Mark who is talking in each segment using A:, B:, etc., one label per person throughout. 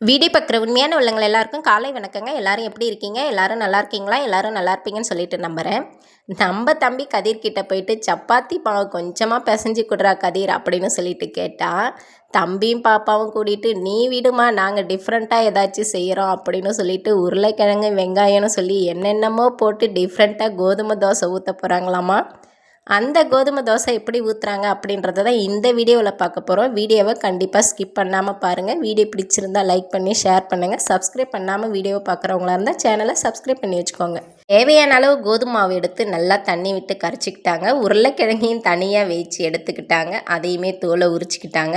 A: Video பார்க்குற உண்மையான உள்ளங்கள் எல்லாருக்கும் காலை வணக்கங்க. எல்லாரும் எப்படி இருக்கீங்க? எல்லாரும் நல்லா இருக்கீங்களா? எல்லாரும் நல்லா இருப்பீங்கன்னு சொல்லிட்டு நம்புகிறேன் நம்ம தம்பி கதிர் கிட்ட போயிட்டு சப்பாத்தி மாவு கொஞ்சமாக பிசைஞ்சு கொடுறா கதிர் அப்படின்னு சொல்லிட்டு கேட்டால் தம்பியும் பாப்பாவும் கூட்டிகிட்டு நீ விடுமா நாங்கள் டிஃப்ரெண்ட்டாக ஏதாச்சும் செய்கிறோம் அப்படின்னு சொல்லிட்டு உருளைக்கிழங்கு வெங்காயம்னு சொல்லி என்னென்னமோ போட்டு டிஃப்ரெண்ட்டாக கோதுமை தோசை ஊற்ற போகிறாங்களாமா அந்த கோதுமை தோசை எப்படி ஊற்றுறாங்க அப்படின்றத தான் இந்த வீடியோவில் பார்க்க போகிறோம் வீடியோவை கண்டிப்பாக ஸ்கிப் பண்ணாமல் பாருங்கள் வீடியோ பிடிச்சிருந்தா லைக் பண்ணி ஷேர் பண்ணுங்கள் சப்ஸ்கிரைப் பண்ணாமல் வீடியோவை பார்க்குறவங்களா இருந்தால் சேனலை சப்ஸ்கிரைப் பண்ணி வச்சுக்கோங்க. தேவையான அளவு கோதுமை மாவு எடுத்து நல்லா தண்ணி விட்டு கரைச்சிக்கிட்டாங்க. உருளைக்கிழங்கையும் தனியாக வேச்சு எடுத்துக்கிட்டாங்க. அதையுமே தோலை உரிச்சிக்கிட்டாங்க.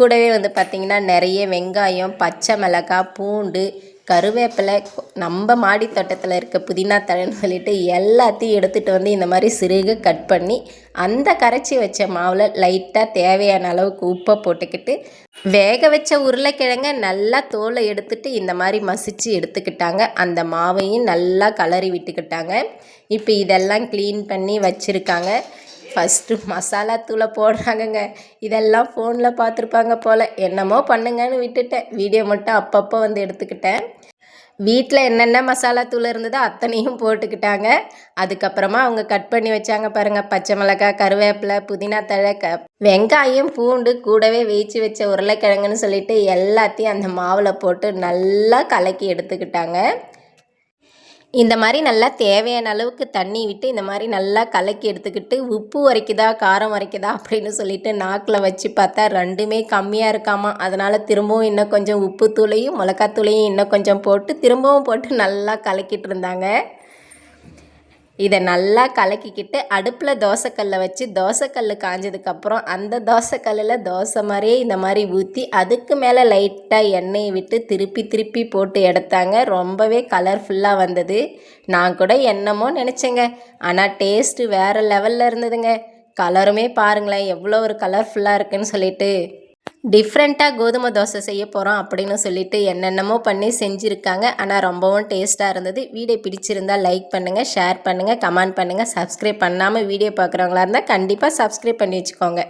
A: கூடவே வந்து பார்த்திங்கன்னா நிறைய வெங்காயம் பச்சை மிளகாய் பூண்டு கருவேப்பிலை நம்ம மாடி தோட்டத்தில் இருக்க புதினா தழைன்னு சொல்லிட்டு எல்லாத்தையும் எடுத்துகிட்டு வந்து இந்த மாதிரி சிறுக கட் பண்ணி அந்த கரைச்சி வச்ச மாவில் லைட்டாக தேவையான அளவுக்கு உப்பை போட்டுக்கிட்டு வேக வச்ச உருளைக்கிழங்க நல்லா தோலை எடுத்துட்டு இந்த மாதிரி மசிச்சு எடுத்துக்கிட்டாங்க. அந்த மாவையும் நல்லா கலரி விட்டுக்கிட்டாங்க. இப்போ இதெல்லாம் க்ளீன் பண்ணி வச்சுருக்காங்க. ஃபஸ்ட்டு மசாலா தூளை போடுறாங்கங்க. இதெல்லாம் ஃபோனில் பார்த்துருப்பாங்க போல். என்னமோ பண்ணுங்கன்னு விட்டுட்டேன். வீடியோ மட்டும் அப்பப்போ வந்து எடுத்துக்கிட்டேன். வீட்டில் என்னென்ன மசாலா தூள் இருந்ததோ அத்தனையும் போட்டுக்கிட்டாங்க. அதுக்கப்புறமா அவங்க கட் பண்ணி வச்சாங்க பாருங்கள் பச்சை மிளகாய் கருவேப்பிலை புதினா தழை க வெங்காயம் பூண்டு கூடவே வேய்ச்சி வச்ச உருளைக்கிழங்குன்னு சொல்லிட்டு எல்லாத்தையும் அந்த மாவில் போட்டு நல்லா கலக்கி எடுத்துக்கிட்டாங்க. இந்த மாதிரி நல்லா தேவையான அளவுக்கு தண்ணி விட்டு இந்த மாதிரி நல்லா கலக்கி எடுத்துக்கிட்டு உப்பு வரைக்குதா காரம் வரைக்குதா அப்படின்னு சொல்லிட்டு நாக்கில் வச்சு பார்த்தா ரெண்டுமே கம்மியாக இருக்காமா. அதனால் திரும்பவும் இன்னும் கொஞ்சம் உப்பு தூளையும் மிளகாத்தூளையும் இன்னும் கொஞ்சம் போட்டு திரும்பவும் போட்டு நல்லா கலக்கிட்டு இருந்தாங்க. இதை நல்லா கலக்கிக்கிட்டு அடுப்பில் தோசைக்கல்லை வச்சு தோசைக்கல் காஞ்சதுக்கப்புறம் அந்த தோசைக்கல்லில் தோசை மாதிரியே இந்த மாதிரி ஊற்றி அதுக்கு மேலே லைட்டாக எண்ணெயை விட்டு திருப்பி திருப்பி போட்டு எடுத்தாங்க. ரொம்பவே கலர்ஃபுல்லாக வந்தது. நான் கூட என்னமோ நினச்சேங்க. ஆனால் டேஸ்ட்டு வேறு லெவலில் இருந்ததுங்க. கலருமே பாருங்களேன் எவ்வளோ ஒரு கலர்ஃபுல்லாக இருக்குன்னு சொல்லிட்டு. டிஃப்ரெண்ட்டாக கோதுமை தோசை செய்ய போகிறோம் அப்படின்னு சொல்லிட்டு என்னென்னமோ பண்ணி செஞ்சுருக்காங்க. ஆனால் ரொம்பவும் டேஸ்ட்டாக இருந்தது. வீடியோ பிடிச்சிருந்தால் லைக் பண்ணுங்கள் ஷேர் பண்ணுங்கள் கமெண்ட் பண்ணுங்கள் சப்ஸ்கிரைப் பண்ணாமல் வீடியோ பார்க்குறவங்களா இருந்தால் கண்டிப்பாக சப்ஸ்கிரைப் பண்ணி வச்சுக்கோங்க.